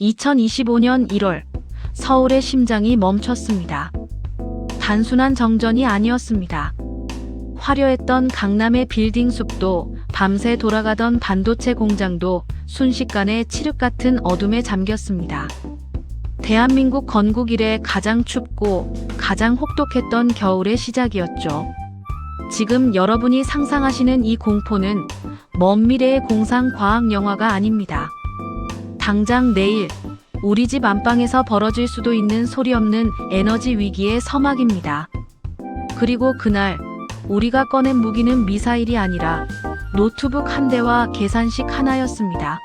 2025년 1월 서울의 심장이 멈췄습니다. 단순한 정전이 아니었습니다. 화려했던 강남의 빌딩 숲도 밤새 돌아가던 반도체 공장도 순식간에 칠흑 같은 어둠에 잠겼습니다. 대한민국 건국 이래 가장 춥고 가장 혹독했던 겨울의 시작이었죠. 지금 여러분이 상상하시는 이 공포는 먼 미래의 공상 과학 영화가 아닙니다. 당장 내일 우리 집 안방에서 벌어질 수도 있는 소리 없는 에너지 위기의 서막입니다. 그리고 그날 우리가 꺼낸 무기는 미사일이 아니라 노트북 한 대와 계산식 하나였습니다.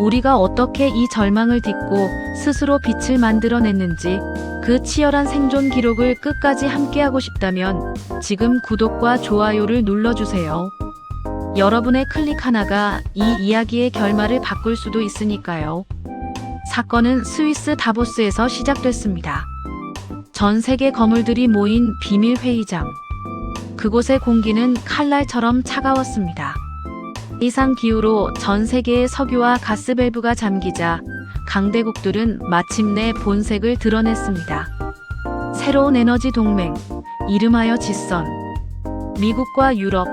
우리가 어떻게 이 절망을 딛고 스스로 빛을 만들어냈는지 그 치열한 생존 기록을 끝까지 함께하고 싶다면 지금 구독과 좋아요를 눌러주세요. 여러분의 클릭 하나가 이 이야기의 결말을 바꿀 수도 있으니까요. 사건은 스위스 다보스에서 시작됐습니다. 전 세계 거물들이 모인 비밀 회의장. 그곳의 공기는 칼날처럼 차가웠습니다. 이상 기후로 전 세계의 석유와 가스 밸브가 잠기자 강대국들은 마침내 본색을 드러냈습니다. 새로운 에너지 동맹, 이름하여 지선. 미국과 유럽,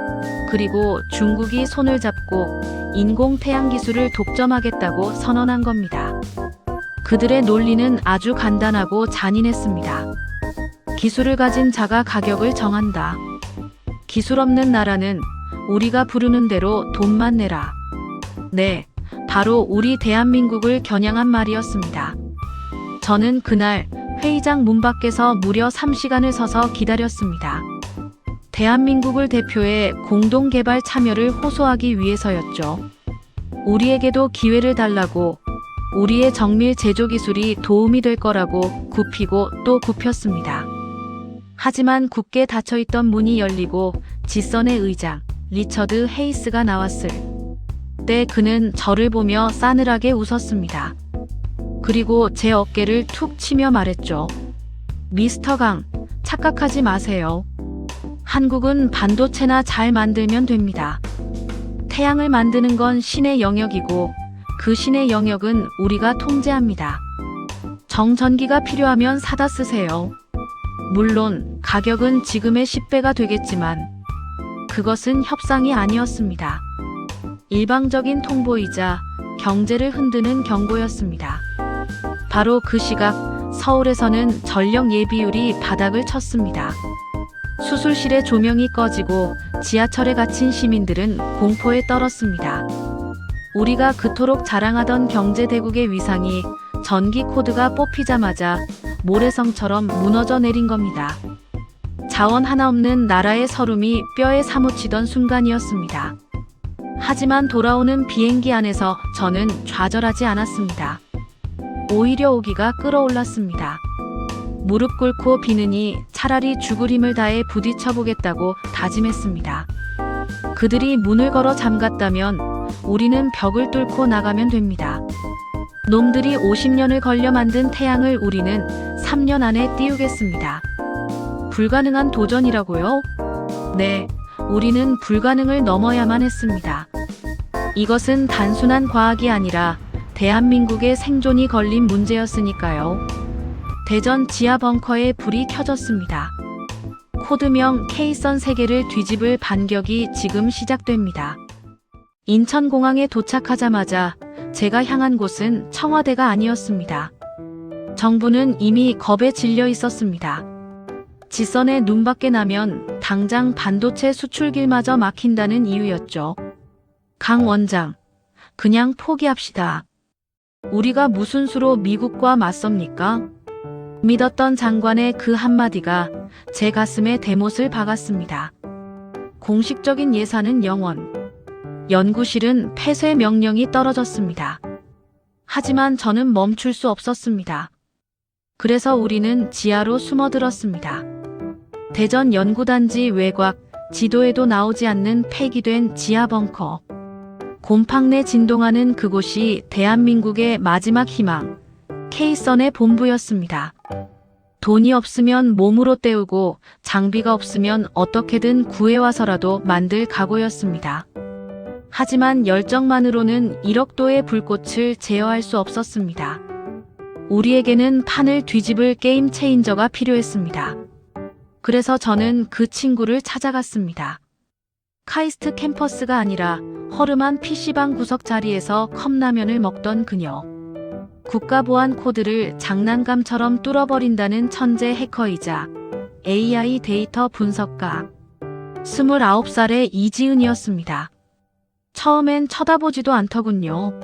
그리고 중국이 손을 잡고 인공 태양 기술을 독점하겠다고 선언한 겁니다. 그들의 논리는 아주 간단하고 잔인했습니다. 기술을 가진 자가 가격을 정한다. 기술 없는 나라는 우리가 부르는 대로 돈만 내라. 네, 바로 우리 대한민국을 겨냥한 말이었습니다. 저는 그날 회의장 문 밖에서 무려 3시간을 서서 기다렸습니다. 대한민국을 대표해 공동개발 참여를 호소하기 위해서였죠. 우리에게도 기회를 달라고 우리의 정밀 제조 기술이 도움이 될 거라고 굽히고 또 굽혔습니다. 하지만 굳게 닫혀있던 문이 열리고 지선의 의장 리처드 헤이스가 나왔을 때 그는 저를 보며 싸늘하게 웃었습니다. 그리고 제 어깨를 툭 치며 말했죠. 미스터 강, 착각하지 마세요. 한국은 반도체나 잘 만들면 됩니다. 태양을 만드는 건 신의 영역이고 그 신의 영역은 우리가 통제합니다. 정전기가 필요하면 사다 쓰세요. 물론 가격은 지금의 10배가 되겠지만 그것은 협상이 아니었습니다. 일방적인 통보이자 경제를 흔드는 경고였습니다. 바로 그 시각 서울에서는 전력 예비율이 바닥을 쳤습니다. 수술실의 조명이 꺼지고 지하철에 갇힌 시민들은 공포에 떨었습니다. 우리가 그토록 자랑하던 경제대국의 위상이 전기 코드가 뽑히자마자 모래성처럼 무너져 내린 겁니다. 자원 하나 없는 나라의 서름이 뼈에 사무치던 순간이었습니다. 하지만 돌아오는 비행기 안에서 저는 좌절하지 않았습니다. 오히려 오기가 끌어올랐습니다. 무릎 꿇고 비느니 차라리 죽을 힘을 다해 부딪혀 보겠다고 다짐했습니다. 그들이 문을 걸어 잠갔다면 우리는 벽을 뚫고 나가면 됩니다. 놈들이 50년을 걸려 만든 태양을 우리는 3년 안에 띄우겠습니다. 불가능한 도전이라고요? 네, 우리는 불가능을 넘어야만 했습니다. 이것은 단순한 과학이 아니라 대한민국의 생존이 걸린 문제였으니까요. 대전 지하 벙커에 불이 켜졌습니다. 코드명 K선 3개를 뒤집을 반격이 지금 시작됩니다. 인천공항에 도착하자마자 제가 향한 곳은 청와대가 아니었습니다. 정부는 이미 겁에 질려 있었습니다. 지선에 눈밖에 나면 당장 반도체 수출길마저 막힌다는 이유였죠. 강 원장, 그냥 포기합시다. 우리가 무슨 수로 미국과 맞섭니까? 믿었던 장관의 그 한마디가 제 가슴에 대못을 박았습니다. 공식적인 예산은 영원. 연구실은 폐쇄 명령이 떨어졌습니다. 하지만 저는 멈출 수 없었습니다. 그래서 우리는 지하로 숨어들었습니다. 대전 연구단지 외곽, 지도에도 나오지 않는 폐기된 지하 벙커. 곰팡 내 진동하는 그곳이 대한민국의 마지막 희망, K선의 본부였습니다. 돈이 없으면 몸으로 때우고 장비가 없으면 어떻게든 구해와서라도 만들 각오였습니다. 하지만 열정만으로는 1억 도의 불꽃을 제어할 수 없었습니다. 우리에게는 판을 뒤집을 게임 체인저가 필요했습니다. 그래서 저는 그 친구를 찾아갔습니다. 카이스트 캠퍼스가 아니라 허름한 PC방 구석 자리에서 컵라면을 먹던 그녀. 국가보안 코드를 장난감처럼 뚫어버린다는 천재 해커이자 AI 데이터 분석가. 29살의 이지은이었습니다. 처음엔 쳐다보지도 않더군요.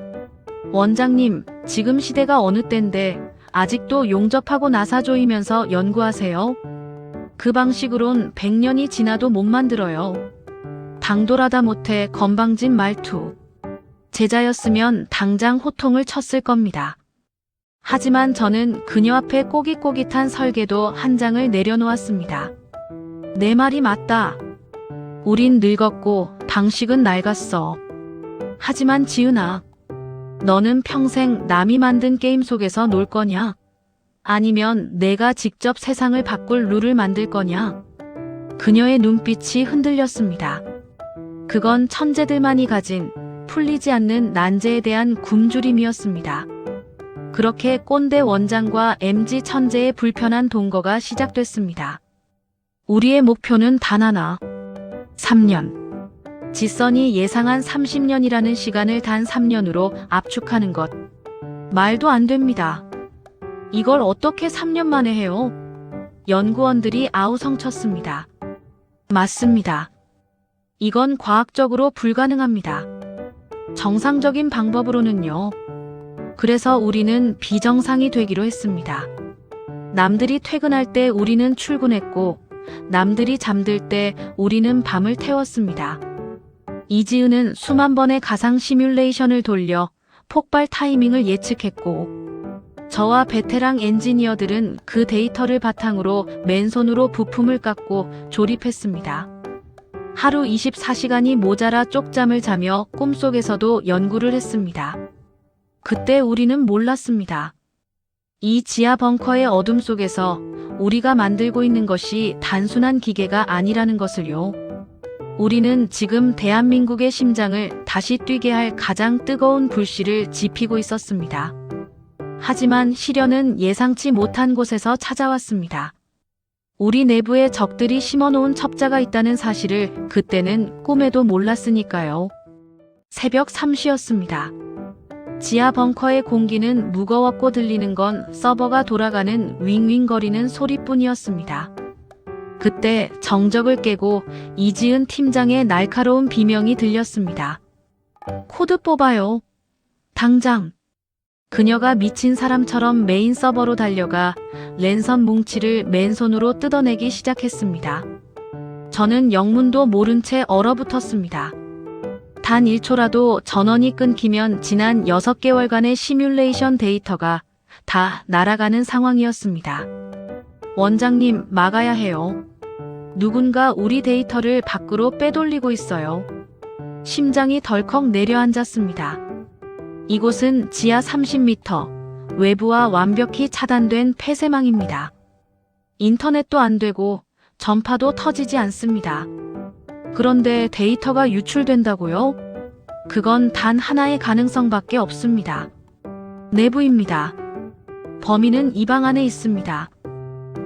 원장님, 지금 시대가 어느 때인데 아직도 용접하고 나사 조이면서 연구하세요? 그 방식으론 100년이 지나도 못 만들어요. 당돌하다 못해 건방진 말투. 제자였으면 당장 호통을 쳤을 겁니다. 하지만 저는 그녀 앞에 꼬깃꼬깃한 설계도 한 장을 내려놓았습니다. 내 말이 맞다. 우린 늙었고 방식은 낡았어. 하지만 지은아, 너는 평생 남이 만든 게임 속에서 놀 거냐? 아니면 내가 직접 세상을 바꿀 룰을 만들 거냐? 그녀의 눈빛이 흔들렸습니다. 그건 천재들만이 가진 풀리지 않는 난제에 대한 굶주림이었습니다. 그렇게 꼰대 원장과 MG 천재의 불편한 동거가 시작됐습니다. 우리의 목표는 단 하나. 3년. 지선이 예상한 30년이라는 시간을 단 3년으로 압축하는 것. 말도 안 됩니다. 이걸 어떻게 3년 만에 해요? 연구원들이 아우성쳤습니다. 맞습니다. 이건 과학적으로 불가능합니다. 정상적인 방법으로는요. 그래서 우리는 비정상이 되기로 했습니다. 남들이 퇴근할 때 우리는 출근했고, 남들이 잠들 때 우리는 밤을 태웠습니다. 이지은은 수만 번의 가상 시뮬레이션을 돌려 폭발 타이밍을 예측했고, 저와 베테랑 엔지니어들은 그 데이터를 바탕으로 맨손으로 부품을 깎고 조립했습니다. 하루 24시간이 모자라 쪽잠을 자며 꿈속에서도 연구를 했습니다. 그때 우리는 몰랐습니다. 이 지하 벙커의 어둠 속에서 우리가 만들고 있는 것이 단순한 기계가 아니라는 것을요. 우리는 지금 대한민국의 심장을 다시 뛰게 할 가장 뜨거운 불씨를 지피고 있었습니다. 하지만 시련은 예상치 못한 곳에서 찾아왔습니다. 우리 내부에 적들이 심어놓은 첩자가 있다는 사실을 그때는 꿈에도 몰랐으니까요. 새벽 3시였습니다. 지하 벙커의 공기는 무거웠고 들리는 건 서버가 돌아가는 윙윙거리는 소리뿐이었습니다. 그때 정적을 깨고 이지은 팀장의 날카로운 비명이 들렸습니다. 코드 뽑아요. 당장. 그녀가 미친 사람처럼 메인 서버로 달려가 랜선 뭉치를 맨손으로 뜯어내기 시작했습니다. 저는 영문도 모른 채 얼어붙었습니다. 단 1초라도 전원이 끊기면 지난 6개월간의 시뮬레이션 데이터가 다 날아가는 상황이었습니다. 원장님, 막아야 해요. 누군가 우리 데이터를 밖으로 빼돌리고 있어요. 심장이 덜컥 내려앉았습니다. 이곳은 지하 30m, 외부와 완벽히 차단된 폐쇄망입니다. 인터넷도 안 되고 전파도 터지지 않습니다. 그런데 데이터가 유출된다고요? 그건 단 하나의 가능성밖에 없습니다. 내부입니다. 범인은 이 방 안에 있습니다.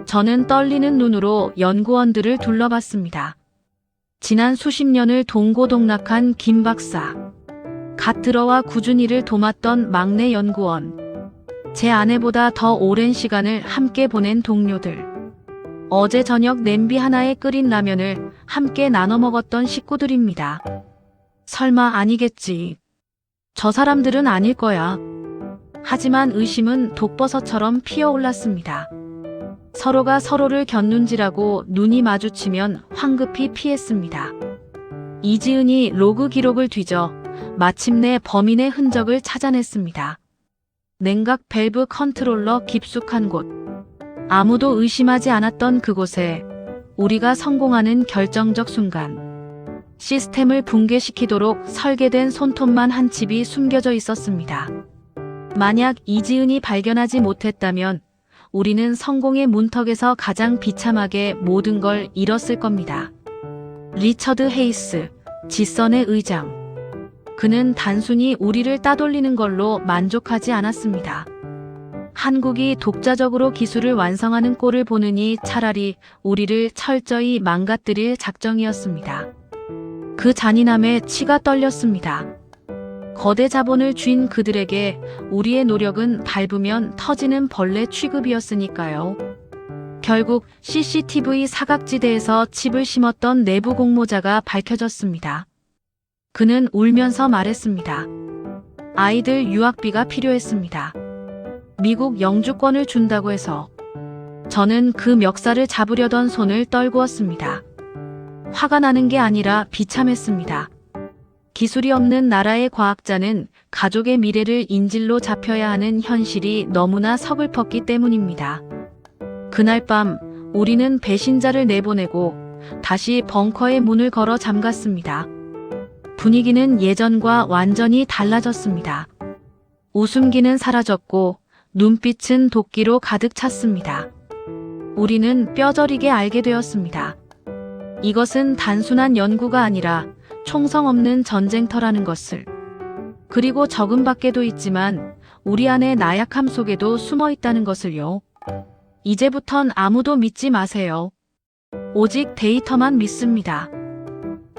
저는 떨리는 눈으로 연구원들을 둘러봤습니다. 지난 수십 년을 동고동락한 김 박사. 갓 들어와 일을 도맡던 막내 연구원. 제 아내보다 더 오랜 시간을 함께 보낸 동료들. 어제 저녁 냄비 하나에 끓인 라면을 함께 나눠 먹었던 식구들입니다. 설마 아니겠지. 저 사람들은 아닐 거야. 하지만 의심은 독버섯처럼 피어올랐습니다. 서로가 서로를 곁눈질하고 눈이 마주치면 황급히 피했습니다. 이지은이 로그 기록을 뒤져 마침내 범인의 흔적을 찾아냈습니다. 냉각 밸브 컨트롤러 깊숙한 곳. 아무도 의심하지 않았던 그곳에 우리가 성공하는 결정적 순간. 시스템을 붕괴시키도록 설계된 손톱만 한 칩이 숨겨져 있었습니다. 만약 이지은이 발견하지 못했다면 우리는 성공의 문턱에서 가장 비참하게 모든 걸 잃었을 겁니다. 리처드 헤이스, 지선의 의장. 그는 단순히 우리를 따돌리는 걸로 만족하지 않았습니다. 한국이 독자적으로 기술을 완성하는 꼴을 보느니 차라리 우리를 철저히 망가뜨릴 작정이었습니다. 그 잔인함에 치가 떨렸습니다. 거대 자본을 쥔 그들에게 우리의 노력은 밟으면 터지는 벌레 취급이었으니까요. 결국 CCTV 사각지대에서 칩을 심었던 내부 공모자가 밝혀졌습니다. 그는 울면서 말했습니다. 아이들 유학비가 필요했습니다. 미국 영주권을 준다고 해서 저는 그 멱살을 잡으려던 손을 떨구었습니다. 화가 나는 게 아니라 비참했습니다. 기술이 없는 나라의 과학자는 가족의 미래를 인질로 잡혀야 하는 현실이 너무나 서글펐기 때문입니다. 그날 밤 우리는 배신자를 내보내고 다시 벙커의 문을 걸어 잠갔습니다. 분위기는 예전과 완전히 달라졌습니다. 웃음기는 사라졌고 눈빛은 도끼로 가득 찼습니다. 우리는 뼈저리게 알게 되었습니다. 이것은 단순한 연구가 아니라 총성 없는 전쟁터라는 것을. 그리고 적음 밖에도 있지만 우리 안의 나약함 속에도 숨어 있다는 것을요. 이제부턴 아무도 믿지 마세요. 오직 데이터만 믿습니다.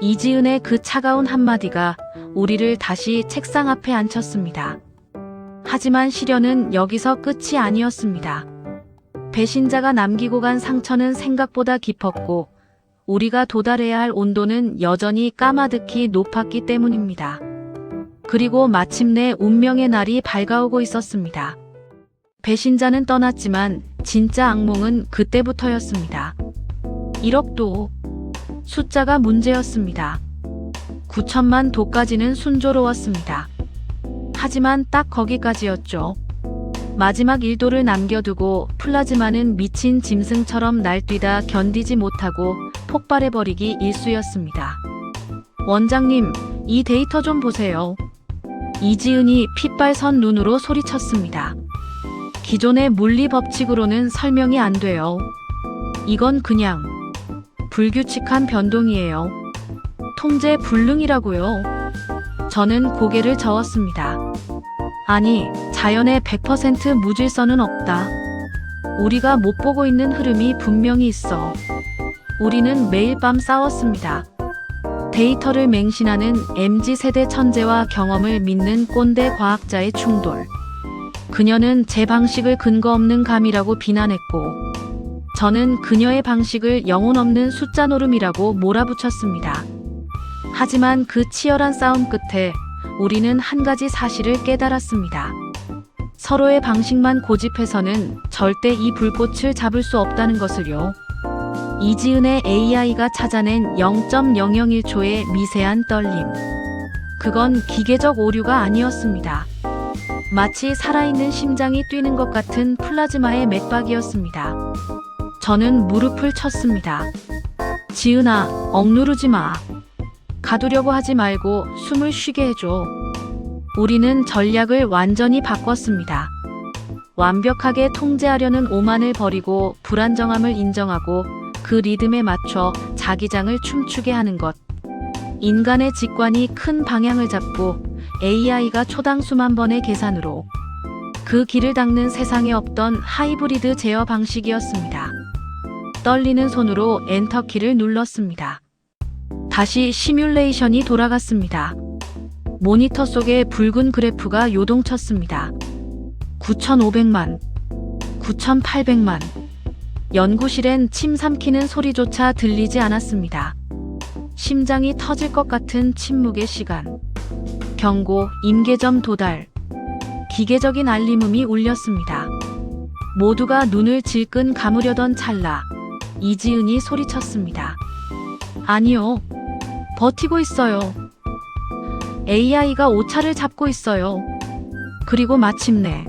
이지은의 그 차가운 한마디가 우리를 다시 책상 앞에 앉혔습니다. 하지만 시련은 여기서 끝이 아니었습니다. 배신자가 남기고 간 상처는 생각보다 깊었고 우리가 도달해야 할 온도는 여전히 까마득히 높았기 때문입니다. 그리고 마침내 운명의 날이 밝아오고 있었습니다. 배신자는 떠났지만 진짜 악몽은 그때부터였습니다. 1억도 숫자가 문제였습니다. 9천만 도까지는 순조로웠습니다. 하지만 딱 거기까지였죠. 마지막 1도를 남겨두고 플라즈마는 미친 짐승처럼 날뛰다 견디지 못하고 폭발해버리기 일쑤였습니다. 원장님, 이 데이터 좀 보세요. 이지은이 핏발선 눈으로 소리쳤습니다. 기존의 물리 법칙으로는 설명이 안 돼요. 이건 그냥 불규칙한 변동이에요. 통제 불능이라고요. 저는 고개를 저었습니다. 아니, 자연의 100% 무질서는 없다. 우리가 못 보고 있는 흐름이 분명히 있어. 우리는 매일 밤 싸웠습니다. 데이터를 맹신하는 MZ세대 천재와 경험을 믿는 꼰대 과학자의 충돌. 그녀는 제 방식을 근거 없는 감이라고 비난했고, 저는 그녀의 방식을 영혼 없는 숫자 노름이라고 몰아붙였습니다. 하지만 그 치열한 싸움 끝에 우리는 한 가지 사실을 깨달았습니다. 서로의 방식만 고집해서는 절대 이 불꽃을 잡을 수 없다는 것을요. 이지은의 AI가 찾아낸 0.001초의 미세한 떨림. 그건 기계적 오류가 아니었습니다. 마치 살아있는 심장이 뛰는 것 같은 플라즈마의 맥박이었습니다. 저는 무릎을 쳤습니다. 지은아, 억누르지 마. 가두려고 하지 말고 숨을 쉬게 해줘. 우리는 전략을 완전히 바꿨습니다. 완벽하게 통제하려는 오만을 버리고 불안정함을 인정하고 그 리듬에 맞춰 자기장을 춤추게 하는 것. 인간의 직관이 큰 방향을 잡고 AI가 초당 수만 번의 계산으로 그 길을 닦는 세상에 없던 하이브리드 제어 방식이었습니다. 떨리는 손으로 엔터키를 눌렀습니다. 다시 시뮬레이션이 돌아갔습니다. 모니터 속에 붉은 그래프가 요동쳤습니다. 9,500만, 9,800만. 연구실엔 침 삼키는 소리조차 들리지 않았습니다. 심장이 터질 것 같은 침묵의 시간. 경고, 임계점 도달. 기계적인 알림음이 울렸습니다. 모두가 눈을 질끈 감으려던 찰나, 이지은이 소리쳤습니다. 아니요. 버티고 있어요. AI가 오차를 잡고 있어요. 그리고 마침내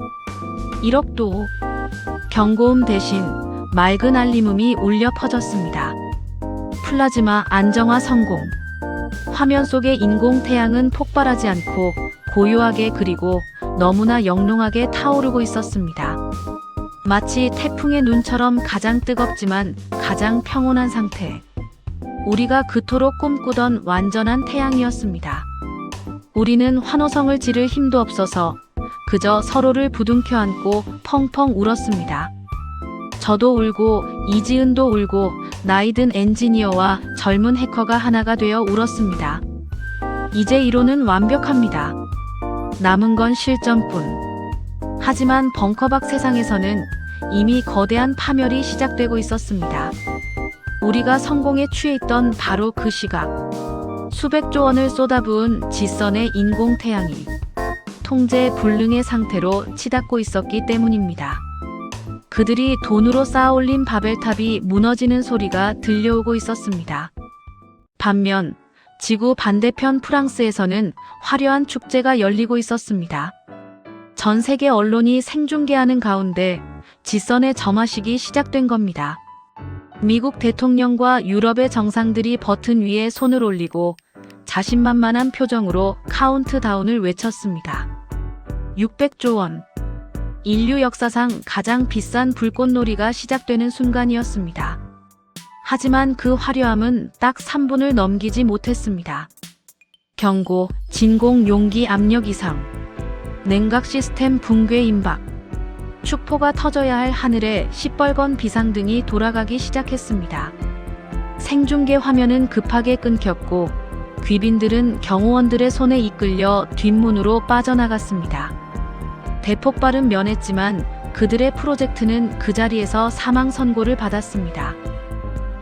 1억도 경고음 대신 맑은 알림음이 울려 퍼졌습니다. 플라즈마 안정화 성공. 화면 속의 인공 태양은 폭발하지 않고 고요하게 그리고 너무나 영롱하게 타오르고 있었습니다. 마치 태풍의 눈처럼 가장 뜨겁지만 가장 평온한 상태. 우리가 그토록 꿈꾸던 완전한 태양이었습니다. 우리는 환호성을 지를 힘도 없어서 그저 서로를 부둥켜 안고 펑펑 울었습니다. 저도 울고 이지은도 울고 나이든 엔지니어와 젊은 해커가 하나가 되어 울었습니다. 이제 이론은 완벽합니다. 남은 건 실전뿐. 하지만 벙커박 세상에서는 이미 거대한 파멸이 시작되고 있었습니다. 우리가 성공에 취해 있던 바로 그 시각. 수백조 원을 쏟아부은 지선의 인공 태양이 통제 불능의 상태로 치닫고 있었기 때문입니다. 그들이 돈으로 쌓아올린 바벨탑이 무너지는 소리가 들려오고 있었습니다. 반면 지구 반대편 프랑스에서는 화려한 축제가 열리고 있었습니다. 전 세계 언론이 생중계하는 가운데 지선의 점화식이 시작된 겁니다. 미국 대통령과 유럽의 정상들이 버튼 위에 손을 올리고 자신만만한 표정으로 카운트다운을 외쳤습니다. 600조 원. 인류 역사상 가장 비싼 불꽃놀이가 시작되는 순간이었습니다. 하지만 그 화려함은 딱 3분을 넘기지 못했습니다. 경고, 진공 용기 압력 이상, 냉각 시스템 붕괴 임박, 축포가 터져야 할 하늘에 시뻘건 비상등이 돌아가기 시작했습니다. 생중계 화면은 급하게 끊겼고 귀빈들은 경호원들의 손에 이끌려 뒷문으로 빠져나갔습니다. 대폭발은 면했지만 그들의 프로젝트는 그 자리에서 사망 선고를 받았습니다.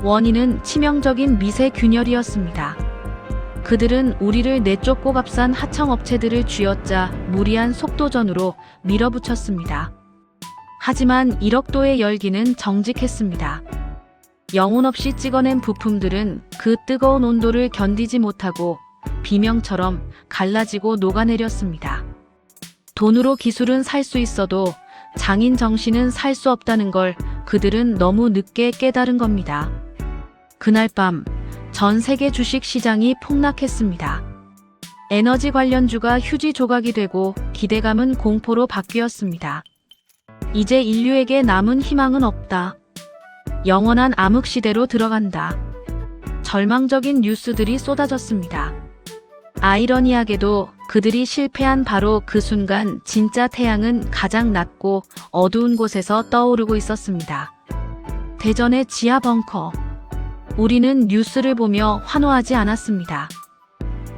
원인은 치명적인 미세 균열이었습니다. 그들은 우리를 내쫓고 값싼 하청업체들을 쥐어짜 무리한 속도전으로 밀어붙였습니다. 하지만 1억도의 열기는 정직했습니다. 영혼 없이 찍어낸 부품들은 그 뜨거운 온도를 견디지 못하고 비명처럼 갈라지고 녹아내렸습니다. 돈으로 기술은 살 수 있어도 장인 정신은 살 수 없다는 걸 그들은 너무 늦게 깨달은 겁니다. 그날 밤 전 세계 주식 시장이 폭락했습니다. 에너지 관련주가 휴지 조각이 되고 기대감은 공포로 바뀌었습니다. 이제 인류에게 남은 희망은 없다. 영원한 암흑 시대로 들어간다. 절망적인 뉴스들이 쏟아졌습니다. 아이러니하게도 그들이 실패한 바로 그 순간 진짜 태양은 가장 낮고 어두운 곳에서 떠오르고 있었습니다. 대전의 지하 벙커. 우리는 뉴스를 보며 환호하지 않았습니다.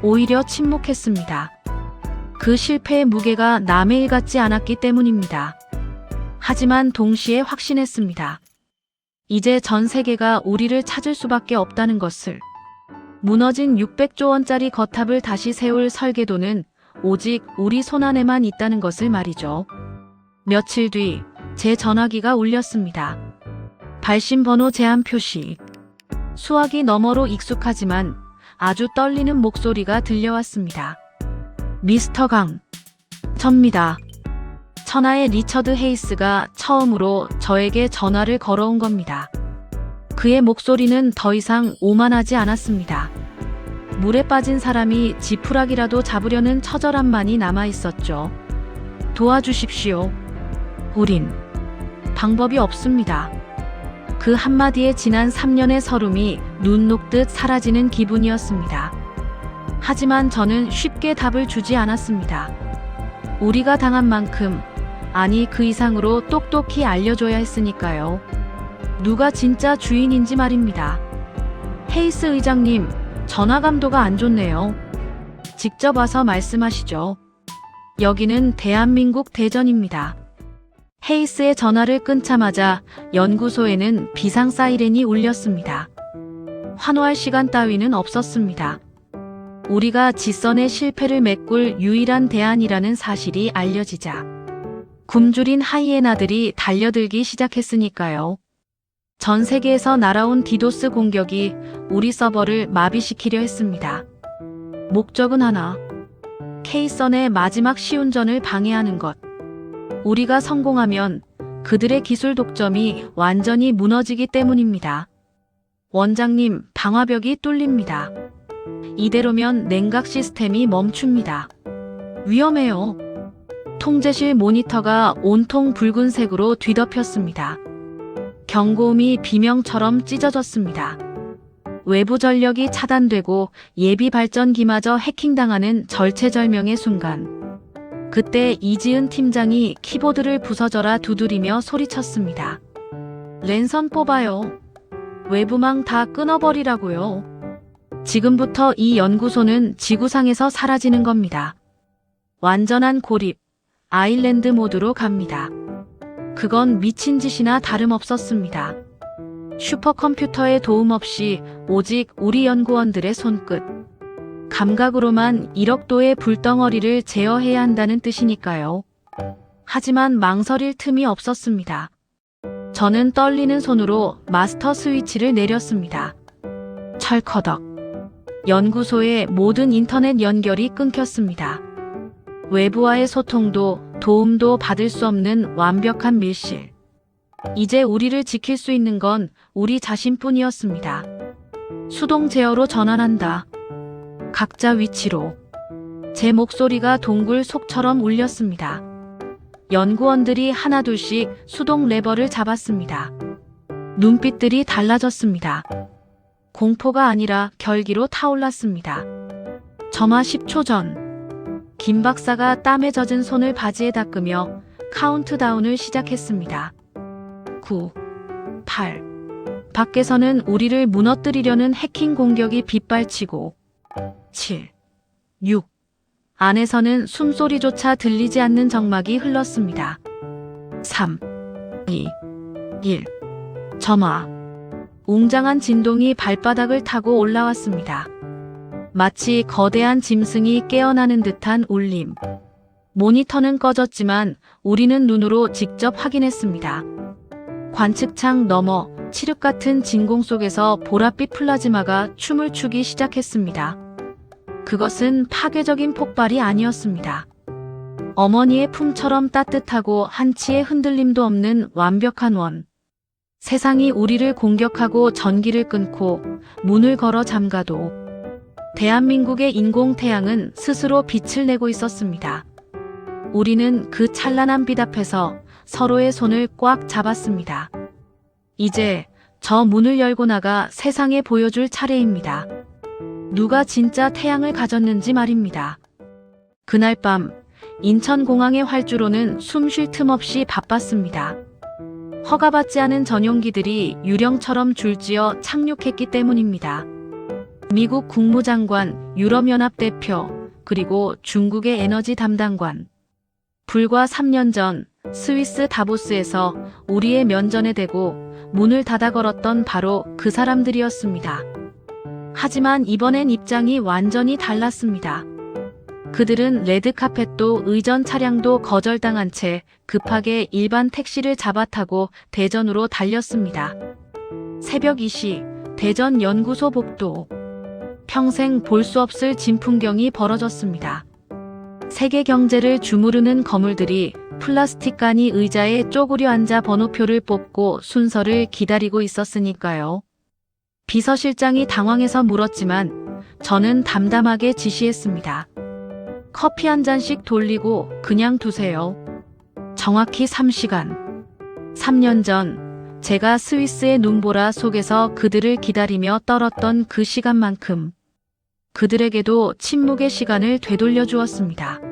오히려 침묵했습니다. 그 실패의 무게가 남의 일 같지 않았기 때문입니다. 하지만 동시에 확신했습니다. 이제 전 세계가 우리를 찾을 수밖에 없다는 것을. 무너진 600조 원짜리 거탑을 다시 세울 설계도는 오직 우리 손안에만 있다는 것을 말이죠. 며칠 뒤 제 전화기가 울렸습니다. 발신 번호 제한 표시. 수화기 너머로 익숙하지만 아주 떨리는 목소리가 들려왔습니다. 미스터 강. 접니다. 천하의 리처드 헤이스가 처음으로 저에게 전화를 걸어온 겁니다. 그의 목소리는 더 이상 오만하지 않았습니다. 물에 빠진 사람이 지푸라기라도 잡으려는 처절함만이 남아 있었죠. 도와주십시오. 우린 방법이 없습니다. 그 한마디에 지난 3년의 서름이 눈 녹듯 사라지는 기분이었습니다. 하지만 저는 쉽게 답을 주지 않았습니다. 우리가 당한 만큼, 아니 그 이상으로 똑똑히 알려줘야 했으니까요. 누가 진짜 주인인지 말입니다. 헤이스 의장님, 전화 감도가 안 좋네요. 직접 와서 말씀하시죠. 여기는 대한민국 대전입니다. 헤이스의 전화를 끊자마자 연구소에는 비상 사이렌이 울렸습니다. 환호할 시간 따위는 없었습니다. 우리가 지선의 실패를 메꿀 유일한 대안이라는 사실이 알려지자 굶주린 하이에나들이 달려들기 시작했으니까요. 전 세계에서 날아온 디도스 공격이 우리 서버를 마비시키려 했습니다. 목적은 하나. 케이선의 마지막 시운전을 방해하는 것. 우리가 성공하면 그들의 기술 독점이 완전히 무너지기 때문입니다. 원장님, 방화벽이 뚫립니다. 이대로면 냉각 시스템이 멈춥니다. 위험해요. 통제실 모니터가 온통 붉은색으로 뒤덮였습니다. 경고음이 비명처럼 찢어졌습니다. 외부 전력이 차단되고 예비 발전기마저 해킹당하는 절체절명의 순간. 그때 이지은 팀장이 키보드를 부서져라 두드리며 소리쳤습니다. 랜선 뽑아요. 외부망 다 끊어버리라고요. 지금부터 이 연구소는 지구상에서 사라지는 겁니다. 완전한 고립, 아일랜드 모드로 갑니다. 그건 미친 짓이나 다름없었습니다. 슈퍼컴퓨터의 도움 없이 오직 우리 연구원들의 손끝. 감각으로만 1억 도의 불덩어리를 제어해야 한다는 뜻이니까요. 하지만 망설일 틈이 없었습니다. 저는 떨리는 손으로 마스터 스위치를 내렸습니다. 철커덕. 연구소의 모든 인터넷 연결이 끊겼습니다. 외부와의 소통도 도움도 받을 수 없는 완벽한 밀실. 이제 우리를 지킬 수 있는 건 우리 자신뿐이었습니다. 수동 제어로 전환한다. 각자 위치로. 제 목소리가 동굴 속처럼 울렸습니다. 연구원들이 하나둘씩 수동 레버를 잡았습니다. 눈빛들이 달라졌습니다. 공포가 아니라 결기로 타올랐습니다. 저마 10초 전, 김 박사가 땀에 젖은 손을 바지에 닦으며 카운트다운을 시작했습니다. 9, 8. 밖에서는 우리를 무너뜨리려는 해킹 공격이 빗발치고 7, 6. 안에서는 숨소리조차 들리지 않는 정막이 흘렀습니다. 3, 2, 1. 점화. 웅장한 진동이 발바닥을 타고 올라왔습니다. 마치 거대한 짐승이 깨어나는 듯한 울림. 모니터는 꺼졌지만 우리는 눈으로 직접 확인했습니다. 관측창 너머 칠흑 같은 진공 속에서 보랏빛 플라즈마가 춤을 추기 시작했습니다. 그것은 파괴적인 폭발이 아니었습니다. 어머니의 품처럼 따뜻하고 한치의 흔들림도 없는 완벽한 원. 세상이 우리를 공격하고 전기를 끊고 문을 걸어 잠가도 대한민국의 인공 태양은 스스로 빛을 내고 있었습니다. 우리는 그 찬란한 빛 앞에서 서로의 손을 꽉 잡았습니다. 이제 저 문을 열고 나가 세상에 보여줄 차례입니다. 누가 진짜 태양을 가졌는지 말입니다. 그날 밤 인천공항의 활주로는 숨 쉴 틈 없이 바빴습니다. 허가받지 않은 전용기들이 유령처럼 줄지어 착륙했기 때문입니다. 미국 국무장관, 유럽연합 대표, 그리고 중국의 에너지 담당관. 불과 3년 전 스위스 다보스에서 우리의 면전에 대고 문을 닫아 걸었던 바로 그 사람들이었습니다. 하지만 이번엔 입장이 완전히 달랐습니다. 그들은 레드카펫도 의전 차량도 거절당한 채 급하게 일반 택시를 잡아타고 대전으로 달렸습니다. 새벽 2시 대전 연구소 복도. 평생 볼 수 없을 진풍경이 벌어졌습니다. 세계 경제를 주무르는 거물들이 플라스틱 간이 의자에 쪼그려 앉아 번호표를 뽑고 순서를 기다리고 있었으니까요. 비서실장이 당황해서 물었지만 저는 담담하게 지시했습니다. 커피 한 잔씩 돌리고 그냥 두세요. 정확히 3시간. 3년 전 제가 스위스의 눈보라 속에서 그들을 기다리며 떨었던 그 시간만큼 그들에게도 침묵의 시간을 되돌려 주었습니다.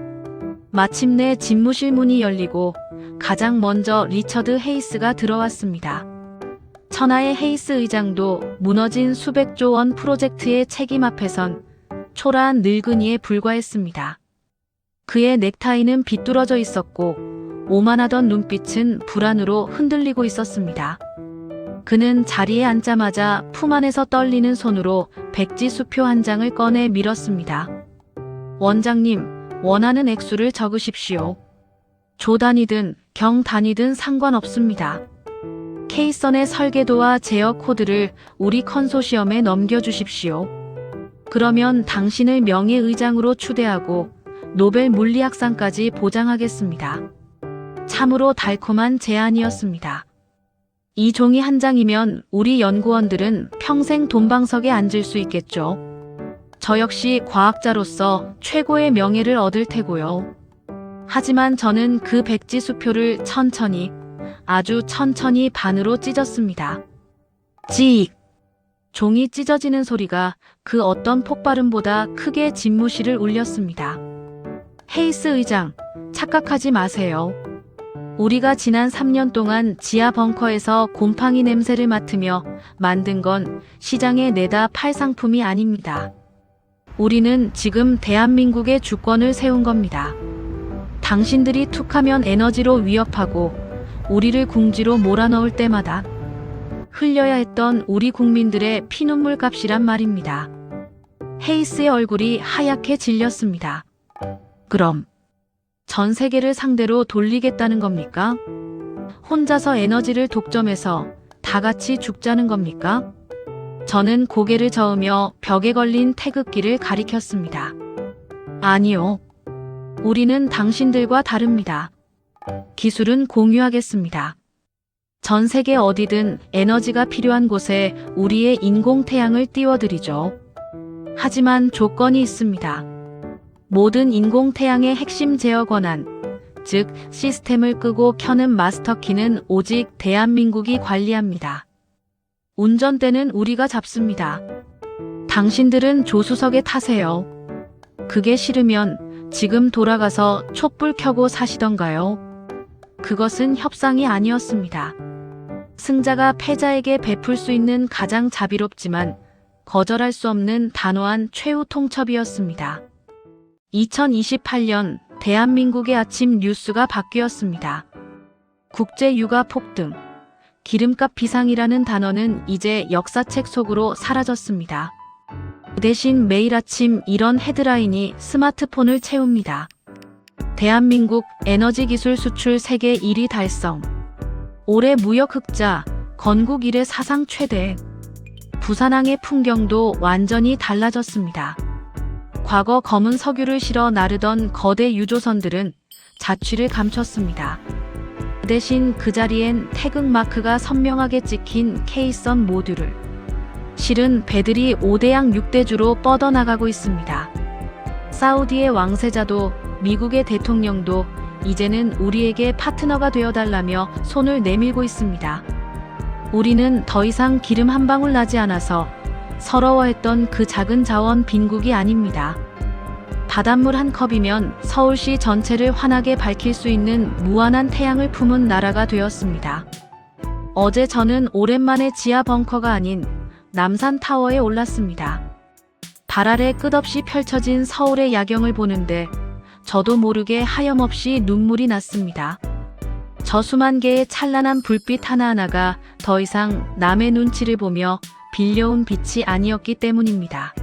마침내 집무실 문이 열리고 가장 먼저 리처드 헤이스가 들어왔습니다. 천하의 헤이스 의장도 무너진 수백조 원 프로젝트의 책임 앞에선 초라한 늙은이에 불과했습니다. 그의 넥타이는 비뚤어져 있었고 오만하던 눈빛은 불안으로 흔들리고 있었습니다. 그는 자리에 앉자마자 품 안에서 떨리는 손으로 백지 수표 한 장을 꺼내 밀었습니다. 원장님, 원하는 액수를 적으십시오. 조 단위든 경 단위든 상관없습니다. 케이선의 설계도와 제어 코드를 우리 컨소시엄에 넘겨주십시오. 그러면 당신을 명예의장으로 추대하고 노벨 물리학상까지 보장하겠습니다. 참으로 달콤한 제안이었습니다. 이 종이 한 장이면 우리 연구원들은 평생 돈방석에 앉을 수 있겠죠. 저 역시 과학자로서 최고의 명예를 얻을 테고요. 하지만 저는 그 백지 수표를 천천히, 아주 천천히 반으로 찢었습니다. 찌익! 종이 찢어지는 소리가 그 어떤 폭발음보다 크게 집무실을 울렸습니다. 헤이스 의장, 착각하지 마세요. 우리가 지난 3년 동안 지하 벙커에서 곰팡이 냄새를 맡으며 만든 건 시장에 내다 팔 상품이 아닙니다. 우리는 지금 대한민국의 주권을 세운 겁니다. 당신들이 툭하면 에너지로 위협하고 우리를 궁지로 몰아넣을 때마다 흘려야 했던 우리 국민들의 피눈물 값이란 말입니다. 헤이스의 얼굴이 하얗게 질렸습니다. 그럼 전 세계를 상대로 돌리겠다는 겁니까? 혼자서 에너지를 독점해서 다 같이 죽자는 겁니까? 저는 고개를 저으며 벽에 걸린 태극기를 가리켰습니다. 아니요. 우리는 당신들과 다릅니다. 기술은 공유하겠습니다. 전 세계 어디든 에너지가 필요한 곳에 우리의 인공 태양을 띄워드리죠. 하지만 조건이 있습니다. 모든 인공 태양의 핵심 제어 권한, 즉 시스템을 끄고 켜는 마스터키는 오직 대한민국이 관리합니다. 운전대는 우리가 잡습니다. 당신들은 조수석에 타세요. 그게 싫으면 지금 돌아가서 촛불 켜고 사시던가요? 그것은 협상이 아니었습니다. 승자가 패자에게 베풀 수 있는 가장 자비롭지만 거절할 수 없는 단호한 최후 통첩이었습니다. 2028년 대한민국의 아침 뉴스가 바뀌었습니다. 국제 유가 폭등, 기름값 비상이라는 단어는 이제 역사책 속으로 사라졌습니다. 대신 매일 아침 이런 헤드라인이 스마트폰을 채웁니다. 대한민국 에너지 기술 수출 세계 1위 달성. 올해 무역 흑자 건국 이래 사상 최대. 부산항의 풍경도 완전히 달라졌습니다. 과거 검은 석유를 실어 나르던 거대 유조선들은 자취를 감췄습니다. 대신 그 자리엔 태극 마크가 선명하게 찍힌 K선 모듈을 실은 배들이 5대양 6대주로 뻗어나가고 있습니다. 사우디의 왕세자도 미국의 대통령도 이제는 우리에게 파트너가 되어달라며 손을 내밀고 있습니다. 우리는 더 이상 기름 한 방울 나지 않아서 서러워했던 그 작은 자원 빈국이 아닙니다. 바닷물 한 컵이면 서울시 전체를 환하게 밝힐 수 있는 무한한 태양을 품은 나라가 되었습니다. 어제 저는 오랜만에 지하 벙커가 아닌 남산 타워에 올랐습니다. 발 아래 끝없이 펼쳐진 서울의 야경을 보는데 저도 모르게 하염없이 눈물이 났습니다. 저 수만 개의 찬란한 불빛 하나하나가 더 이상 남의 눈치를 보며 빌려온 빛이 아니었기 때문입니다.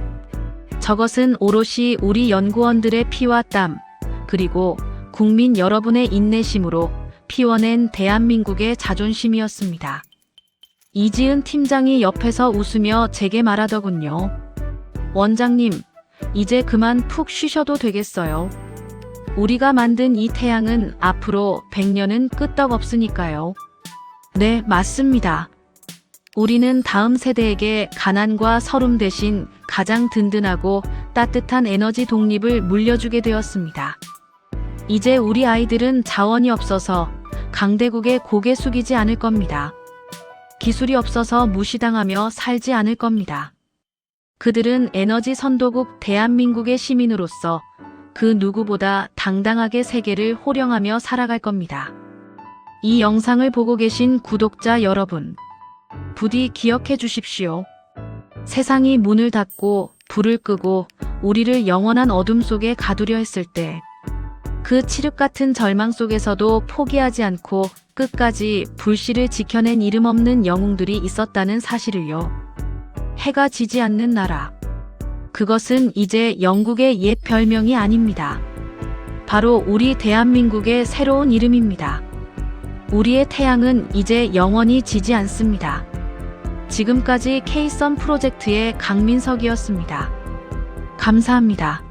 저것은 오롯이 우리 연구원들의 피와 땀, 그리고 국민 여러분의 인내심으로 피워낸 대한민국의 자존심이었습니다. 이지은 팀장이 옆에서 웃으며 제게 말하더군요. 원장님, 이제 그만 푹 쉬셔도 되겠어요. 우리가 만든 이 태양은 앞으로 100년은 끄떡 없으니까요. 네, 맞습니다. 우리는 다음 세대에게 가난과 서름 대신 가장 든든하고 따뜻한 에너지 독립을 물려주게 되었습니다. 이제 우리 아이들은 자원이 없어서 강대국에 고개 숙이지 않을 겁니다. 기술이 없어서 무시당하며 살지 않을 겁니다. 그들은 에너지 선도국 대한민국의 시민으로서 그 누구보다 당당하게 세계를 호령하며 살아갈 겁니다. 이 영상을 보고 계신 구독자 여러분, 부디 기억해 주십시오. 세상이 문을 닫고 불을 끄고 우리를 영원한 어둠 속에 가두려 했을 때, 그 칠흑 같은 절망 속에서도 포기하지 않고 끝까지 불씨를 지켜낸 이름 없는 영웅들이 있었다는 사실을요. 해가 지지 않는 나라. 그것은 이제 영국의 옛 별명이 아닙니다. 바로 우리 대한민국의 새로운 이름입니다. 우리의 태양은 이제 영원히 지지 않습니다. 지금까지 K선 프로젝트의 강민석이었습니다. 감사합니다.